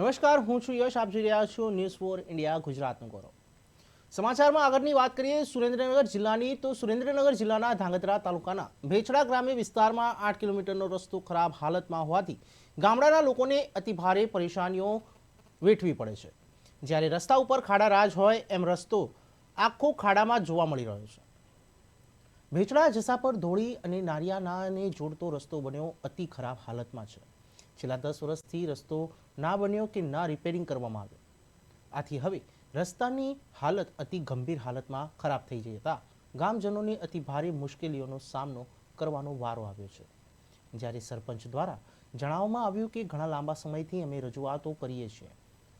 નમસ્કાર, હું છું યશ. આપ જોઈ રહ્યા છો ન્યૂઝ ફોર ઇન્ડિયા ગુજરાતનું ગૌરવ. સમાચારમાં આગળની વાત કરીએ સુરેન્દ્રનગર જિલ્લાની, તો સુરેન્દ્રનગર જિલ્લાના ધાંગધ્રા તાલુકાના ભેચડા ગ્રામ્ય વિસ્તારમાં આઠ કિલોમીટરનો રસ્તો ખરાબ હાલતમાં હોવાથી ગામડાના લોકોને અતિ ભારે પરેશાનીઓ વેઠવી પડે છે. જ્યારે રસ્તા ઉપર ખાડા રાજ હોય, એમ રસ્તો આખો ખાડામાં જોવા મળી રહ્યો છે. ભેચડા જસાપર ધોળી અને નારિયાનાને જોડતો રસ્તો બન્યો અતિ ખરાબ હાલતમાં છે. છેલ્લા દસ વર્ષથી રસ્તો ના બન્યો કે ના રિપેરિંગ કરવામાં આવ્યો. આથી હવે રસ્તાની હાલત અતિ ગંભીર હાલતમાં ખરાબ થઈ જતા ગામજનોને અતિ ભારે મુશ્કેલીઓનો સામનો કરવાનો વારો આવ્યો છે. જ્યારે સરપંચ દ્વારા જણાવવામાં આવ્યું કે ઘણા લાંબા સમયથી અમે રજૂઆતો કરીએ છીએ.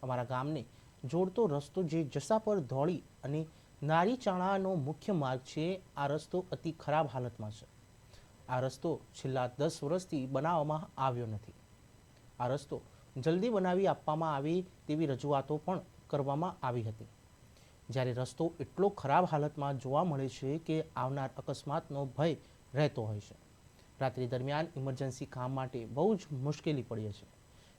અમારા ગામને જોડતો રસ્તો જે જસાપર ધોળી અને નારી ચાણાનો મુખ્ય માર્ગ છે, આ રસ્તો અતિ ખરાબ હાલતમાં છે. આ રસ્તો છેલ્લા દસ વર્ષથી બનાવવામાં આવ્યો નથી. આ રસ્તો જલ્દી બનાવી આપવામાં આવે તેવી રજૂઆતો પણ કરવામાં આવી હતી. જ્યારે રસ્તો એટલો ખરાબ હાલતમાં જોવા મળે છે કે આવનાર અકસ્માતનો ભય રહેતો હોય છે. રાત્રિ દરમિયાન ઇમરજન્સી કામ માટે બહુ જ મુશ્કેલી પડે છે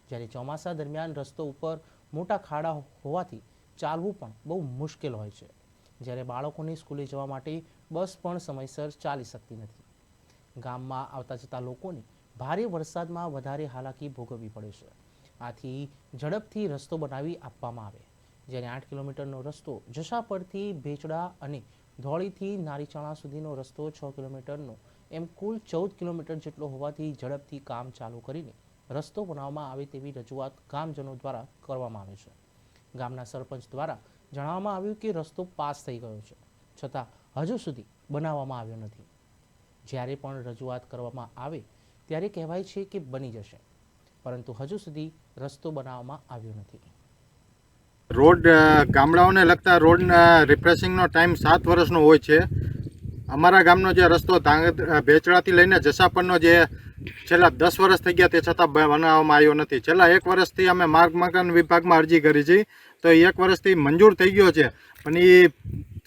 જ્યારે ચોમાસા દરમિયાન રસ્તો ઉપર મોટા ખાડા હોવાથી ચાલવું પણ બહુ મુશ્કેલ હોય છે. જ્યારે બાળકોને સ્કૂલે જવા માટે બસ પણ સમયસર ચાલી શકતી નથી. ગામમાં આવતા જતા લોકોને ભારે વરસાદમાં વધારે હાલાકી ભોગવવી પડે છે. આથી ઝડપથી રસ્તો બનાવી આપવામાં આવે. જ્યારે આઠ કિલોમીટરનો રસ્તો જશા પરથી ભેચડા અને ધોળીથી નારીચાણા સુધીનો રસ્તો છ કિલોમીટરનો, એમ કુલ ચૌદ કિલોમીટર જેટલો હોવાથી ઝડપથી કામ ચાલુ કરીને રસ્તો બનાવવામાં આવે તેવી રજૂઆત ગામજનો દ્વારા કરવામાં આવે છે. ગામના સરપંચ દ્વારા જણાવવામાં આવ્યું કે રસ્તો પાસ થઈ ગયો છે, છતાં હજુ સુધી બનાવવામાં આવ્યો નથી. જ્યારે પણ રજૂઆત કરવામાં આવે ત્યારે કહેવાય છે કે બની જશે. પરંતુ હજુ સુધી રસ્તો બનાવવામાં આવ્યો નથી. રોડ ગામડાઓને લગતા રોડના રિપ્રેસિંગનો ટાઈમ સાત વર્ષનો હોય છે. અમારા ગામનો જે રસ્તો ભેચડાથી લઈને જસાપરનો જે છેલ્લા દસ વર્ષ થઈ ગયા તે છતાં બનાવવામાં આવ્યો નથી. છેલ્લા એક વર્ષથી અમે માર્ગ મકાન વિભાગમાં અરજી કરી છે. તો એક વર્ષથી મંજૂર થઈ ગયો છે. પણ એ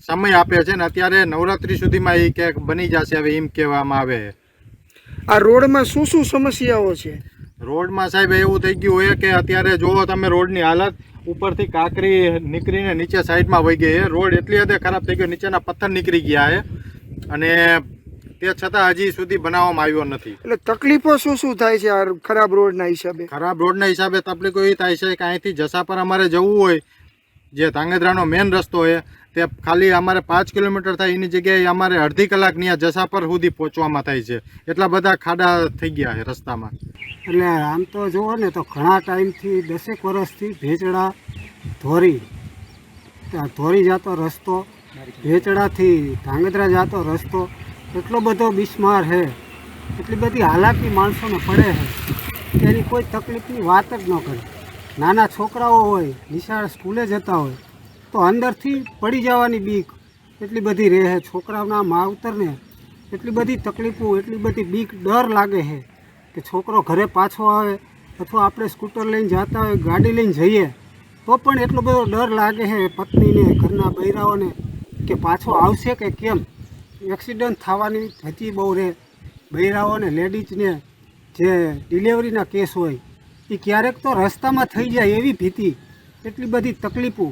સમય આપે છે ને અત્યારે નવરાત્રી સુધીમાં એ કે બની જશે, હવે એમ કહેવામાં આવે. છે આ રોડમાં શું શું સમસ્યાઓ છે? રોડમાં સાહેબ એવું થઈ ગયું હોય કે અત્યારે જોવો તમે રોડની હાલત ઉપરથી કાંકરી નીકળીને નીચે સાઈડમાં વહી ગઈ રોડ એટલી હદે ખરાબ થઈ ગયો નીચેના પથ્થર નીકળી ગયા છે. અને તે છતાં હજી સુધી બનાવવામાં આવ્યો નથી. એટલે તકલીફો શું શું થાય છે આ ખરાબ રોડના હિસાબે? ખરાબ રોડના હિસાબે તકલીફો એ થાય છે કે અહીંથી જસાપર અમારે જવું હોય જે ધાંગધ્રાનો મેન રસ્તો છે તે ખાલી અમારે પાંચ કિલોમીટર થાય, એની જગ્યાએ અમારે અડધી કલાકની આ જસાપર સુધી પહોંચવામાં થાય છે. એટલા બધા ખાડા થઈ ગયા છે રસ્તામાં. એટલે આમ તો જુઓ ને, તો ઘણા ટાઈમથી દસેક વર્ષથી ભેચડા ધોરી ધોરી જતો રસ્તો, ભેચડાથી ધાંગધ્રા જતો રસ્તો, એટલો બધો બિસ્માર છે. એટલી બધી હાલાકી માણસોને પડે છે. તેની કોઈ તકલીફની વાત જ ન કરે. નાના છોકરાઓ હોય, નિશાળ સ્કૂલે જતા હોય તો અંદરથી પડી જવાની બીક. એટલી બધી રહે છોકરાઓના માવતરને એટલી બધી તકલીફો, એટલી બધી બીક, ડર લાગે છે કે છોકરો ઘરે પાછો આવે અથવા આપણે સ્કૂટર લઈને જતા હોય, ગાડી લઈને જઈએ, તો પણ એટલો બધો ડર લાગે છે પત્નીને, ઘરના બૈરાઓને કે પાછો આવશે કે કેમ? એક્સિડન્ટ થવાની ભીતિ બહુ રહે. બૈરાઓને, લેડીઝને જે ડિલિવરીના કેસ હોય એ ક્યારેક તો રસ્તામાં થઈ જાય એવી ભીતિ, એટલી બધી તકલીફો.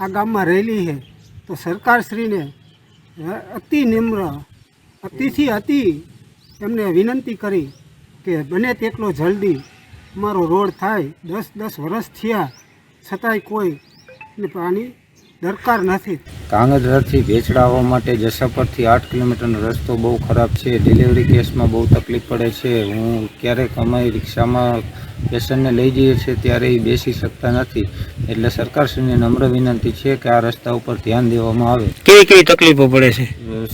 આ ગામમાં રહેલી છે. તો સરકારશ્રીને અતિ નિમ્ર, અતિથી અતિ એમને વિનંતી કરી કે બને તેટલો જલ્દી અમારો રોડ થાય. દસ દસ વર્ષ થયા, છતાંય કોઈ આની દરકાર નથી. કાંગધરાથી ભેચડા માટે જસાપરથી આઠ કિલોમીટરનો રસ્તો બહુ ખરાબ છે. ડિલિવરી કેસમાં બહુ તકલીફ પડે છે. હું ક્યારેક અમારી રિક્ષામાં પેશન્ટને લઈ જઈએ છીએ ત્યારે એ બેસી શકતા નથી. એટલે સરકારશ્રીને નમ્ર વિનંતી છે કે આ રસ્તા ઉપર ધ્યાન દેવામાં આવે. કેવી કેવી તકલીફો પડે છે?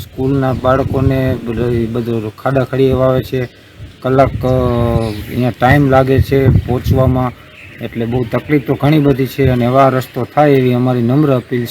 સ્કૂલના બાળકોને બધું બધું ખાડા ખડી એવા આવે છે. કલાક અહીંયા ટાઈમ લાગે છે પહોંચવામાં. એટલે બહુ તકલીફ તો ઘણી બધી છે અને એવા રસ્તો થાય એવી અમારી નમ્ર અપીલ છે.